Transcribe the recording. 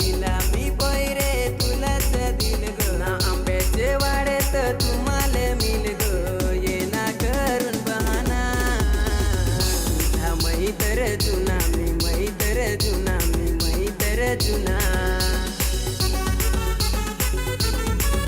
दिला मी पैरे तुलाच दिल ग. ना आंब्याचे वाड्यात तुम्हाला मिल ग. ये ना करून बहाना. हा मैतर जुना मी मैतर जुना मी मैतर जुना.